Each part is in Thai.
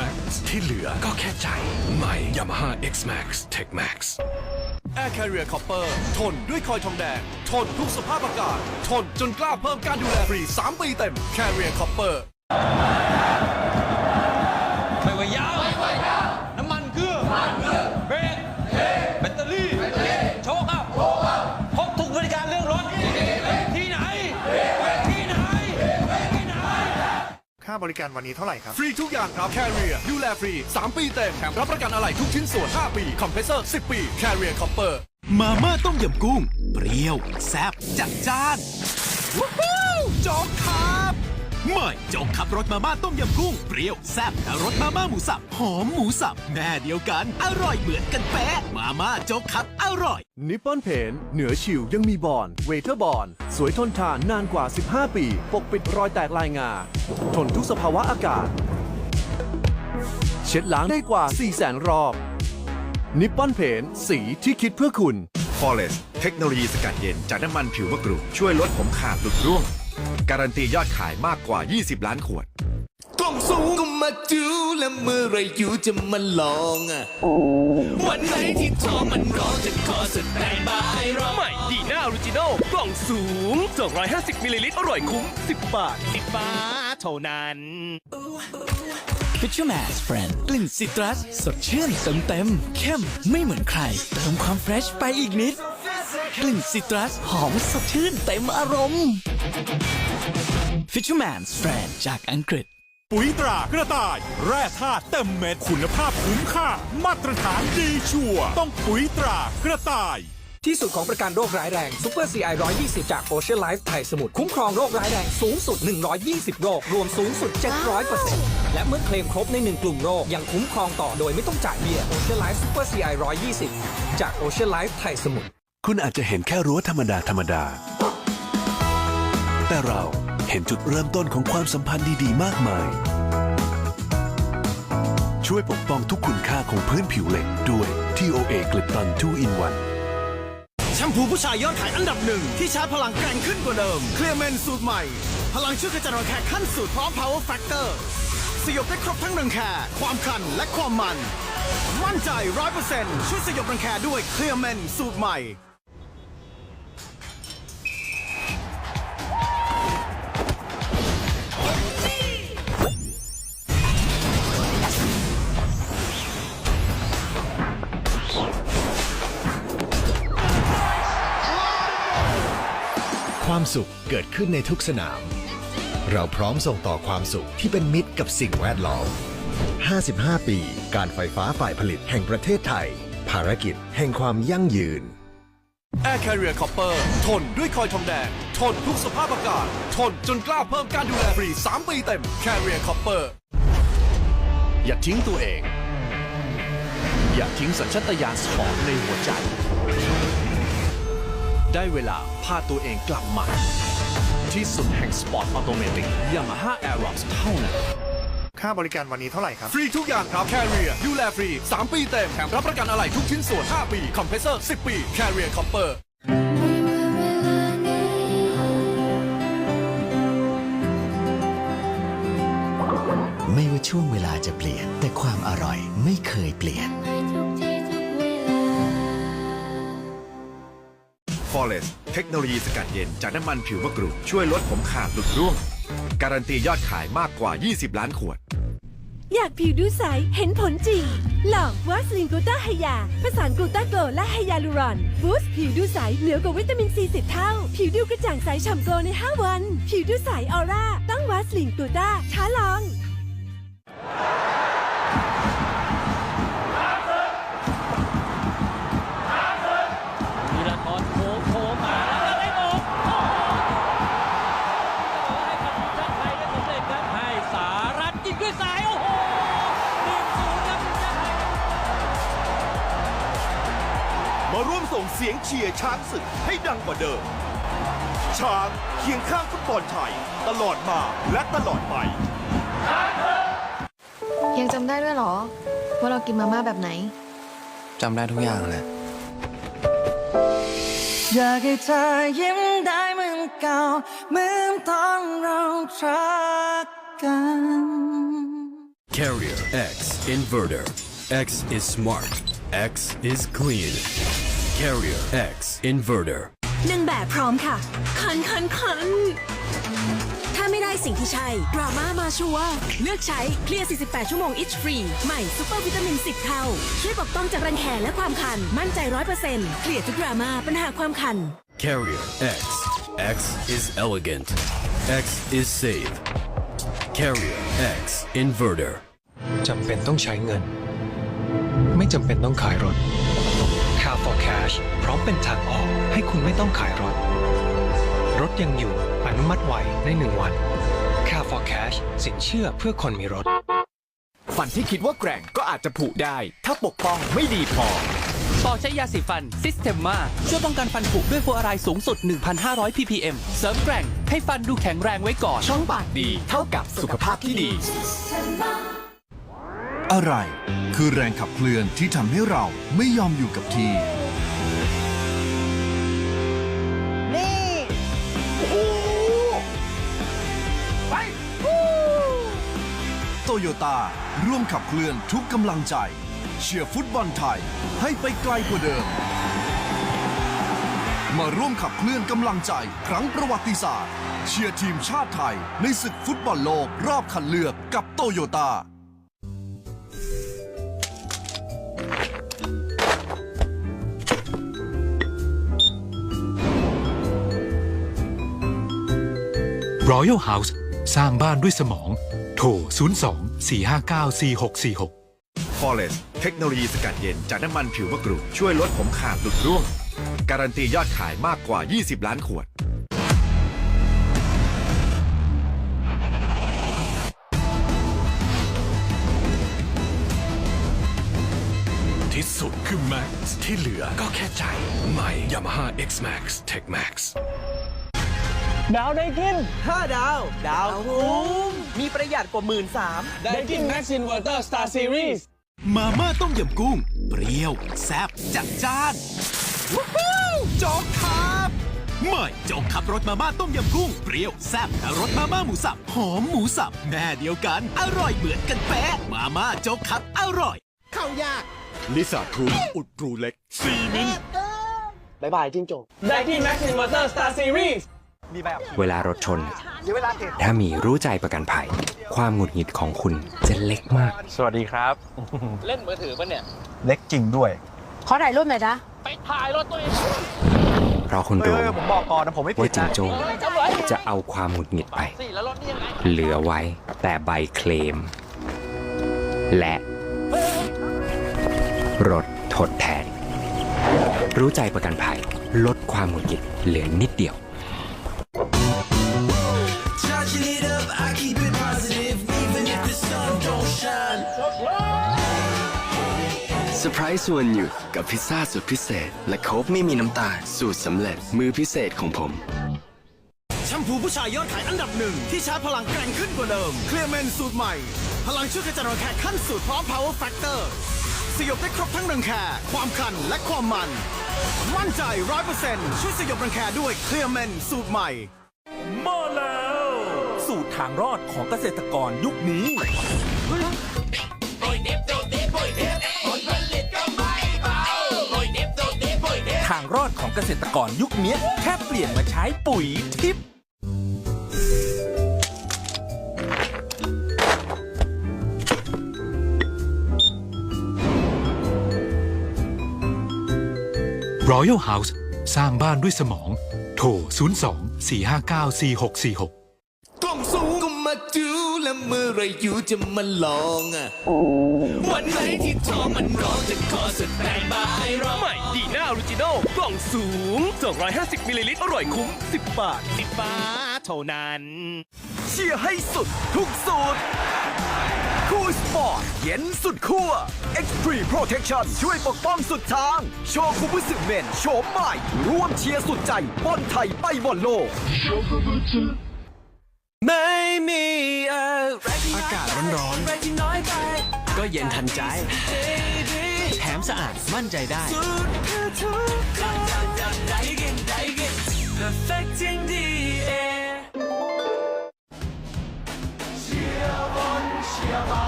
Max ที่เหลือก็แค่ใจ ใหม่ Yamaha X Max Tech Max Air Carrier Copper ทนด้วยคอยทองแดง ทนทุกสภาพอากาศ ทนจนกล้าเพิ่มการดูแลฟรี 3 ปีเต็ม Carrier Copper ค่าบริการวันนี้เท่าไหร่ครับ ฟรีทุกอย่างครับ Carrier ดูแลฟรี 3 ปีเต็ม แถมรับประกันอะไหล่ทุกชิ้นส่วน 5 ปี คอมเพรสเซอร์ 10 ปี Carrier Copper มาม่าต้มยำกุ้ง เปรี้ยว แซ่บจัดจ้าน วู้ฮู้โจ๊กครับ ใหม่โจ๊กขับรสมาม่าต้มยำกุ้งเปรี้ยวแซ่บและรสมาม่าหมูสับ หอมหมูสับแม่เดียวกัน อร่อยเหมือนกันเป๊ะมาม่าโจ๊กขับอร่อยนิปปอนเพนเหนือชิวยังมีบอนเวเทอร์บอนสวยทนทานนานกว่า 15 ปี ปกปิดรอยแตกลายงา ทนทุกสภาวะอากาศ เช็ดล้างได้กว่า 400,000รอบ นิปปอนเพนสีที่คิดเพื่อคุณ Forest เทคโนโลยีสกัดเย็นจากน้ำมันผิวมะกรูดช่วยลดผมขาดหลุดร่วง การันตียอดขายมากกว่า 20 ล้านขวด กล้องสูงก็มาดูแล้วเมื่อไรอยู่จะมาลองอะ วันไหนที่ท้องมันร้องจะขอแสดงบายรอใหม่ดีน่าออริจินอลกล่องสูง 250มิลลิลิตรอร่อยคุ้ม 10 บาท 10 บาทเท่านั้น Fisherman's Friend กลิ่นซิตรัส สดชื่นเต็มเต็มๆเข้มไม่เหมือนใครเติมความเฟรชไปอีกนิด กลิ่นซิตรัส หอมสดชื่นเต็มอารมณ์ Fisherman's Friend จากอังกฤษ ปุ๋ยตรากระต่าย แร่ธาตุเต็มเม็ดคุณภาพคุ้มค่า มาตรฐานดีชัวร์ต้องปุ๋ยตรากระต่ายที่สุดของประกันโรคร้ายแรงซูเปอร์ CI 120จาก Ocean Life ไทยสมุทรคุ้มครองโรคร้ายแรงสูงสุด 120 โรค รวมสูงสุด 700%และเมื่อเคลมครบใน 1 กลุ่มโรค ยังคุ้มครองต่อโดยไม่ต้องจ่ายเบี้ย Ocean Life Super CI 120จาก Ocean Life ไทยสมุทร คุณอาจจะเห็นแค่รั้วธรรมดาธรรมดา แต่เราเห็นจุดเริ่มต้นของความสัมพันธ์ดีๆ มากมาย ช่วยปกป้องทุกคุณค่าของพื้นผิวเหล็กด้วย TOA กลิปตัน2 in 1แชมพูผู้ชายยอดขายอันดับหนึ่งที่ชาร์จพลังแกร่งขึ้นกว่าเดิม เคลียร์เมนสูตรใหม่ พลังช่วยขจัดรังแคขั้นสุดพร้อม power factor สยบได้ครบทั้งรังแคความคันและความมัน มั่นใจ100%ช่วยสยบรังแคด้วยเคลียร์เมนสูตรใหม่ ความสุขเกิดขึ้นในทุกสนาม เราพร้อมส่งต่อความสุขที่เป็นมิตรกับสิ่งแวดล้อม 55 ปี การไฟฟ้าฝ่ายผลิตแห่งประเทศไทย ภารกิจแห่งความยั่งยืน Air Carrier Copper ทนด้วยคอยทองแดง ทนทุกสภาพอากาศ ทนจนกล้าเพิ่มการดูแลฟรี 3 ปีเต็ม Carrier Copper อย่าทิ้งตัวเอง อย่าทิ้งสัญชาตญาณสปอร์ตในหัวใจ ได้เวลาพาตัวเองกลับมา ที่สุดแห่งสปอร์ตออโตเมติก Yamaha Aerox เท่านั้น ค่าบริการวันนี้เท่าไหร่ครับ ฟรีทุกอย่างครับ Carrier ดูแลฟรี 3 ปีเต็ม แถมรับประกันอะไหล่ทุกชิ้นส่วน 5 ปี คอมเพรสเซอร์ 10 ปี Carrier Copper ไม่ว่าช่วงเวลาจะเปลี่ยน แต่ความอร่อยไม่เคยเปลี่ยน l e s s เทคโนโลยีสกัดเย็นจากน้ำมันผิวมะกรูดช่วยลดผมขาดหลุดร่วง การันตียอดขายมากกว่า 20 ล้านขวด อยากผิวดูใส เห็นผลจริงลองวาสลินกลูต้าไฮยา ผสานกลูต้าโกลและไฮยาลูรอน บูสต์ผิวดูใส เหนือกว่าวิตามินซีสิบเท่า ผิวดูกระจ่างใสฉ่ำโกลใน 5 วัน ผิวดูใสออร่าต้องวาสลินกลูต้าท้าลอง ร่วมส่งเสียงเชียร์ช้างศึกให้ดังกว่าเดิม ช้างเคียงข้างฟุตบอลไทย ตลอดมาและตลอดไป ยังจำได้ด้วยเหรอ ว่าเรากินมาม่าแบบไหน จำได้ทุกอย่างแหละ อยากให้เธอยิ้มได้เหมือนเก่า เหมือนตอนเรารักกัน Carrier X Inverter X is smart X is clean Carrier X Inverter นางแบบพร้อมค่ะ คันคันคันถ้าไม่ได้สิ่งที่ใช่ดราม่ามาชัวร์เลือกใช้เคลียร์ 48 ชั่วโมง itch free ใหม่ซูเปอร์วิตามิน 10 เท่า ช่วยปกป้องจากรังแคและความคัน มั่นใจ 100%เคลียร์ทุกดราม่าปัญหาความคัน Carrier X X is elegant X is safe Carrier X Inverter จำเป็นต้องใช้เงิน ไม่จำเป็นต้องขายรถ Car for Cash พร้อมเป็นทางออกให้คุณไม่ต้องขายรถ รถยังอยู่อนุมัติไวในหนึ่งวัน Car for Cash สินเชื่อเพื่อคนมีรถฟันที่คิดว่าแกร่งก็อาจจะผุได้ ถ้าปกป้องไม่ดีพอต่อใช้ยาสีฟันซิสเ e มมาช่วยป้องกันฟันผุด้วยฟลูออไรด์สูงสุด 1,500 ppm เสริมแกร่งให้ฟันดูแข็งแรงไว้ก่อน ช่องปากดี เท่ากับสุขภาพที่ดี อะไรคือแรงขับเคลื่อนที่ทำให้เราไม่ยอมอยู่กับที่ นี่โอ้โหไปโตโยต้าร่วมขับเคลื่อนทุกกำลังใจ เชียร์ฟุตบอลไทยให้ไปไกลกว่าเดิม มาร่วมขับเคลื่อนกำลังใจครั้งประวัติศาสตร์ เชียร์ทีมชาติไทยในศึกฟุตบอลโลกรอบคัดเลือกกับโตโยต้า Royal House สร้างบ้านด้วยสมอง โทร 02 459 4646 Forest เทคโนโลยีสกัดเย็นจากน้ำมันผิวมะกรูดช่วยลดผมขาดหลุดร่วง การันตียอดขายมากกว่า 20 ล้านขวด ที่สุดคือ Max ที่เหลือก็แค่ใจใหม่ Yamaha X Max Tech Max ดาวได้กิน 5 ดาว ดาวคุ้มมีประหยัดกว่าหมื่นสามได้กิน Max Inverter Star Series มาม่าต้มยำกุ้ง เปรี้ยว แซ่บจัดจ้านวู้ฮู้โจ๊กครับใหม่โจ๊กขับรสมาม่าต้มยำกุ้ง เปรี้ยวแซ่บและรสมาม่าหมูสับหอมหมูสับแม่เดียวกัน อร่อยเหมือนกันแป๊ะมาม่าโจ๊กครับอร่อย เข้ายากลิซ่าทรูอุดรูเล็ก4มิลบายบายจิ้งจกได้กิน Max Inverter Star Series มีแบบเวลารถชนเดี๋ยว เวลาเก็บถ้ามีรู้ใจประกันภัย ความหงุดหงิดของคุณจะเล็กมาก สวัสดีครับ เล่นมือถือปะเนี่ย เล็กจริงด้วย ขอถ่ายรูปหน่อยนะ ไปถ่ายรถตัวเองเพราะคุณรู้เออผมบอกก่อนนะผมไม่ผิว่าดจิงนะโจ้จะเอาความหงุดหงิดไปสิแล้วรถนี่ยังไงเหลือไว้แต่ใบเคลม และ รถทดแทน รู้ใจประกันภัย ลดความหงุดหงิดเหลือนิดเดียว ร์ไพรส์ส่วนหยุดกับพิซซ่าสุดพิเศษ และโค้กไม่มีน้ำตาลสูตรสำเร็จมือพิเศษของผมแชมพูผู้ชายยอดขายอันดับหนึ่ง ที่ชาร์จพลังแกร่งขึ้นกว่าเดิม เคลียร์เมนสูตรใหม่ พลังช่วยกระจายรังแคขั้นสุดพร้อม power factor สยบได้ครบทั้งรังแคความคันและความมัน มั่นใจ100%ช่วยสยบรังแคด้วยเคลียร์เมนสูตรใหม่มาแล้ว สูตรทางรอดของเกษตรกรยุคนี้ รอดของเกษตรกรยุคนี้แค่เปลี่ยนมาใช้ปุ๋ยทิพย์ Royal House สร้างบ้านด้วยสมอง โทร 02 459 4646 ดูแล้วเมื่อไรอยู่จะมาลองอะวันไหนที่ท้องมันร้องจะขอสแตนบายรอใหม่ดีน่าออริจินอลกล่องสูง 250 มิลลิลิตรอร่อยคุ้ม 10 บาท 10 บาทเท่านั้น เชียร์ให้สุดทุกสูตรคู่สปอร์ต เย็นสุดขั้ว Extreme Protection ช่วยปกป้องสุดทาง โชว์คุบุสึเมนโฉมใหม่ ร่วมเชียร์สุดใจบอลไทยไปบอลโลก ไม่มีอะไรอากาศร้อนที่น้อยไปๆก็เย็นทันใจ แถมสะอาดมั่นใจได้ Perfecting the air เชียร์บอลเชียร์เบา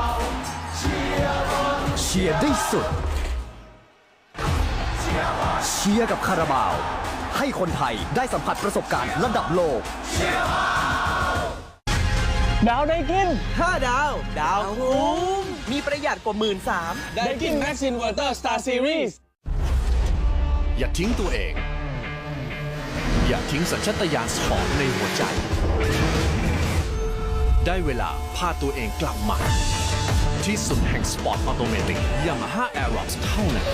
ชียร์ได้สุด เชียร์กับคาราบาว ให้คนไทยได้สัมผัสประสบการณ์ระดับโลก ดาวได้กิน 5 ดาว ดาวคุ้มมีประหยัดกว่าหมื่นสามได้กินแม็กซินวอเตอร์สตาร์ซีรีส์อย่าทิ้งตัวเอง อย่าทิ้งสัญชาตญาณสปอร์ตในหัวใจ ได้เวลาพาตัวเองกลับมา ที่สุดแห่งสปอร์ตออโตเมติกยามาฮ่าแอร์ร็อกเท่านั้น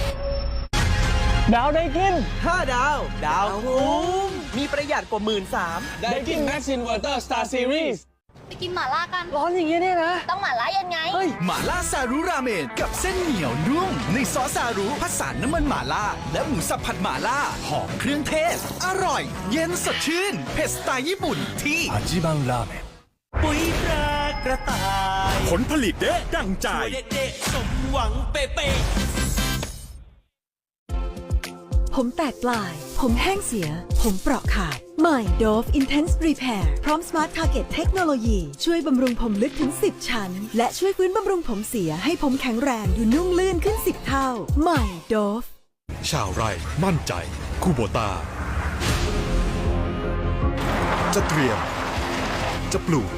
ดาวได้กิน 5 ดาว ดาวคุ้มมีประหยัดกว่าหมื่นสามได้กินแม็กซินวอเตอร์สตาร์ซีรีส์ ไปกินหม่าล่ากัน ร้อนอย่างเงี้ยเนี่ยนะ ต้องหม่าล่ายังไง เฮ้ย หม่าล่าซารุราเมนกับเส้นเหนียวนุ่มในซอสซารุผสานน้ำมันหม่าล่า และหมูสับผัดหม่าล่าหอมเครื่องเทศ อร่อย เย็นสดชื่น เผ็ดสไตล์ญี่ปุ่นที่อาจิบังราเมนปุ๋ยตรากระต่าย ผลผลิตเด้ดังใจเด็ดสมหวังเป๊ะ ผมแตกปลาย ผมแห้งเสีย ผมเปราะขาด ใหม่ Dove Intense Repair พร้อม Smart Target เทคโนโลยีช่วยบำรุงผมลึกถึง 10 ชั้น และช่วยฟื้นบำรุงผมเสียให้ผมแข็งแรงดูนุ่มลื่นขึ้น 10 เท่า ใหม่ Dove ชาวไร่มั่นใจ คูโบตาจะเตรียม จะปลูก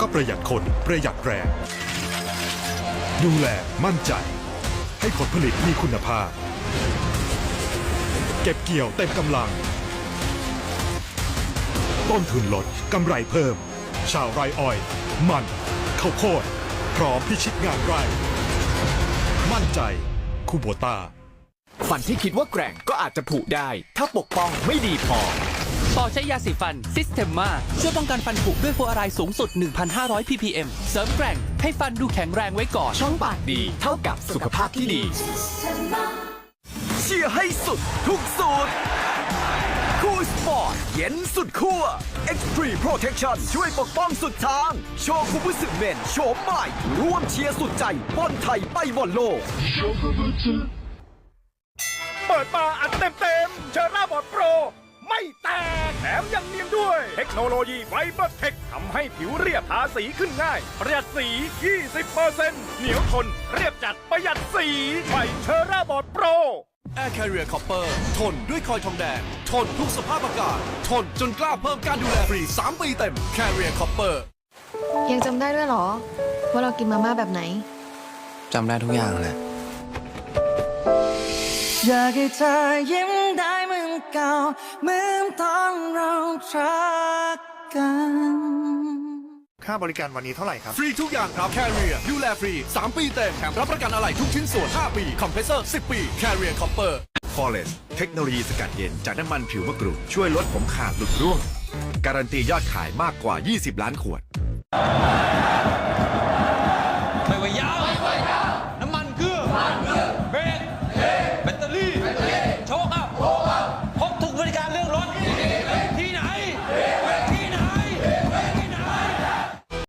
ก็ประหยัดคนประหยัดแรง ดูแลมั่นใจ ให้ผลผลิตมีคุณภาพ เก็บเกี่ยวเต็มกำลัง ต้นทุนลดกำไรเพิ่ม ชาวไร่อ้อย มันข้าวโพดพร้อมพิชิตงานไร่ มั่นใจคูโบตาฟันที่คิดว่าแกร่งก็อาจจะผุได้ ถ้าปกป้องไม่ดีพอต่อใช้ยาสีฟันซิสเ e มมาช่วยป้องกันฟันผุด้วยฟลูออไรด์สูงสุด 1,500 ppm เสริมแกร่ง ให้ฟันดูแข็งแรงไว้ก่อน ช่องปากดี เท่ากับสุขภาพที่ดี เชียร์ให้สุดทุกสูตร คู่สปอร์ต เย็นสุดขั้ว X3 Protection ช่วยปกป้องสุดทาง โชว์คุบุสึเมนโฉมใหม่ร่วมเชียร์สุดใจบอลไทยไปบอลโลก เปิดมาอัดเต็มเต็มๆเชอร่าบอดโปร ไม่แตกแถมยังเนียนด้วย เทคโนโลยีไฟเบอร์เทคทำให้ผิวเรียบทาสีขึ้นง่าย ประหยัดสี 20%เหนียวทน เรียบจัดประหยัดสีใหม่เชอร่าบอดโปร Air Carrier Copper ทนด้วยคอยทองแดง ทนทุกสภาพอากาศ ทนจนกล้าเพิ่มการดูแลฟรี 3 ปีเต็ม Carrier Copper ยังจำได้ด้วยเหรอ ว่าเรากินมาม่าแบบไหนจำได้ทุกอย่างแหละอยากให้เธอยิ้มได้เหมือนเก่าเหมือนตอนเรารักกัน ค่าบริการวันนี้เท่าไหร่ครับ ฟรีทุกอย่างครับ Carrier ดูแลฟรี 3 ปีเต็มแถมรับประกันอะไรทุกชิ้นส่วน 5 ปี คอมเพรสเซอร์ 10 ปี Carrier Copper f o r e s t เทคโนโลยีสกัดเย็นจากน้ำมันผิวมะกรูดช่วยลดผมขาดหลุดร่วง การันตียอดขายมากกว่า 20 ล้านขวด